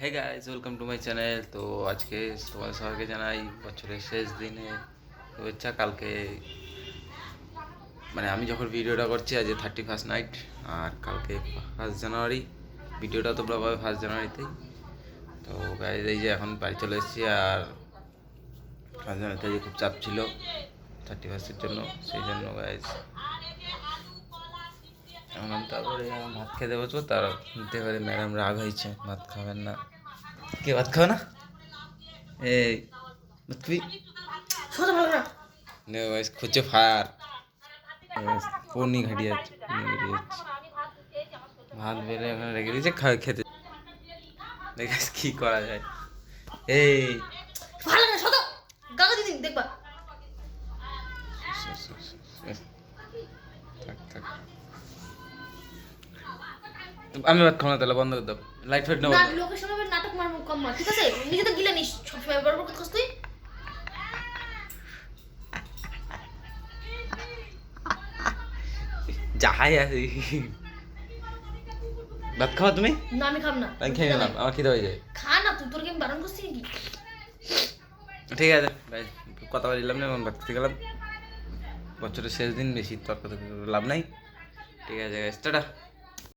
Hey guys welcome to my channel তো আজকে তোমাদের সবাইকে জানাই বছরের শেষ দিনে শুভেচ্ছা। কালকে মানে আমি যখন ভিডিওটা করছি, আজ থার্টি ফার্স্ট নাইট আর কালকে ফার্স্ট জানুয়ারি ভিডিওটা তোমরা পাবে ফার্স্ট জানুয়ারিতেই তো গাইজ এই যে এখন বাড়ি চলে এসেছি, আর ফার্স্ট জানুয়ারিতে খুব চাপ ছিল থার্টি ফার্স্টের জন্য, সেই জন্য গাইজ ভাত খেতে বসবো তার এবারে ম্যাডাম রাগ হয়েছে ভাত খাবেন না। কে ভাত খাবে না? এই ভাত খাবি? সোজা ভালো না নে গাইস খুঁজে ফায়ার পনি ঘাটি যাচ্ছে ভাত বেড়ে এখানে রেখে দিয়েছে খাবে খেতে। দেখাস কি করা যায়। এই। ভালো না সোজা। গাগা দিদি দেখবা। থাক থাক আমি ভাত খাব না তাহলে বন্ধ করে দাও। লাইট ফাইট নেব না লোকের আবার নাটক মার কম মার ঠিক আছে? নিজে তো গিলে নিস সবসময় বড় বড় কথা তুই। যাহাই আছে ভাত খাওয়া তুমি? না আমি খাব না। আমি খেয়ে নিলাম আমার খিদে হয়ে যায়। খা না তুই তোর কি আমি বারণ করছি নাকি? ঠিক আছে ভাই কথা বলিলাম না এখন ভাত খেতে গেলাম। বছরের শেষ দিন বেশি তর্ক লাভ নাই? ঠিক আছে টাটা।